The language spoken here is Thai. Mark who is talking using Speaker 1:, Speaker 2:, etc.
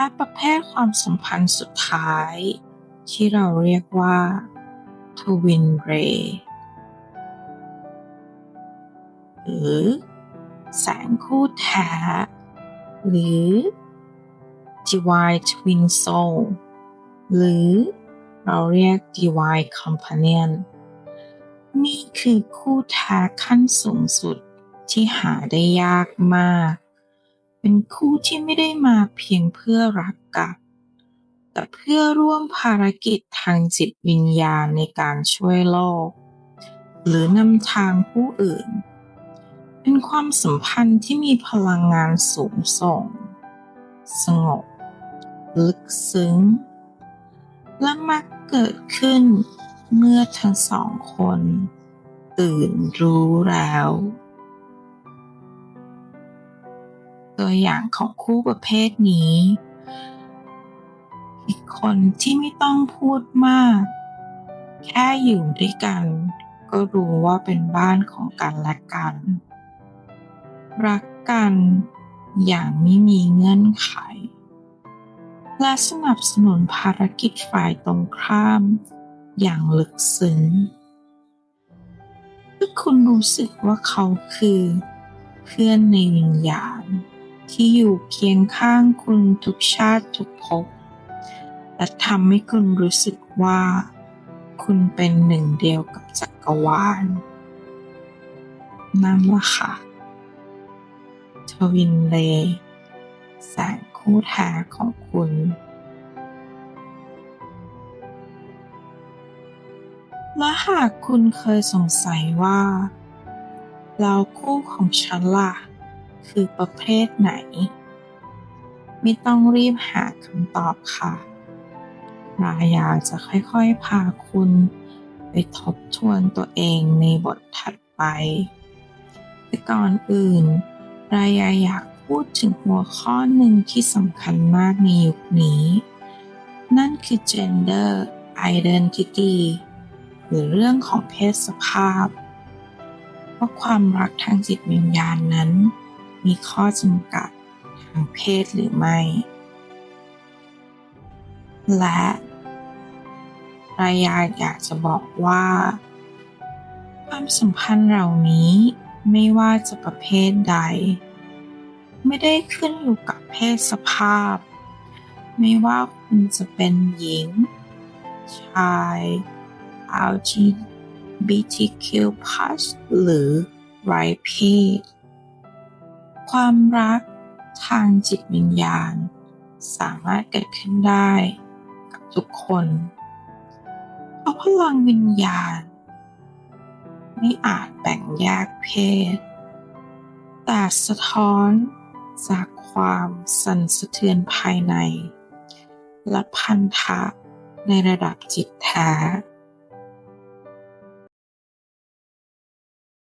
Speaker 1: และประเภทความสัมพันธ์สุดท้าย ที่เราเรียกว่า Twin Ray หรือแสงคู่แท้ หรือ Divine Twin Soul หรือเราเรียก Divine Companion นี่คือคู่แท้ขั้นสูงสุดที่หาได้ยากมาก เป็นคู่ที่ไม่ได้มาเพียงเพื่อรักกัน แต่เพื่อร่วมภารกิจทางจิตวิญญาณในการช่วยโลก หรือนำทางผู้อื่น เป็นความสัมพันธ์ที่มีพลังงานสูงส่ง สงบ ลึกซึ้ง และมักเกิดขึ้นเมื่อทั้งสองคน ตื่นรู้แล้ว ตัวอย่างของคู่ประเภทนี้ อีกคนที่ไม่ต้องพูดมาก แค่อยู่ด้วยกัน ก็รู้ว่าเป็นบ้านของกันและกัน รักกันอย่างไม่มีเงื่อนไข และสนับสนุนภารกิจฝ่ายตรงข้ามอย่างลึกซึ้งถ้าคุณรู้สึกว่าเขาคือ เพื่อนในวิญญาณ ที่อยู่เคียงข้างคุณทุกชาติทุกภพและทำให้คุณรู้สึกว่า คุณเป็นหนึ่งเดียวกับจักรวาล นั่นละค่ะ ทวินเล แสงคู่แท้ของคุณและหากคุณเคยสงสัยว่าแล้วคู่ของฉันล่ะ คือประเภทไหน ไม่ต้องรีบหาคำตอบค่ะรายาจะค่อยๆ พาคุณ ไปทบทวนตัวเองในบทถัดไปแต่ก่อนอื่น รายาอยากพูดถึงหัวข้อหนึ่งที่สำคัญมากในยุคนี้ นั่นคือ gender identity หรือเรื่องของเพศสภาพ ว่าความรักทางจิตวิญญาณนั้น มีข้อจำกัดทางเพศหรือไม่ และรายาอยากจะบอกว่า ความสัมพันธ์เหล่านี้ไม่ว่าจะประเภทใด ไม่ได้ขึ้นอยู่กับเพศสภาพ ไม่ว่าคุณจะเป็นหญิง ชาย LGBTQ+ หรือไรเพศ ความรักทางจิตวิญญาณ สามารถเกิดขึ้นได้กับทุกคนเพราะพลังวิญญาณ ไม่อาจแบ่งแยกเพศ แต่สะท้อนจากความสั่นสะเทือนภายใน และพันธะในระดับจิตแท้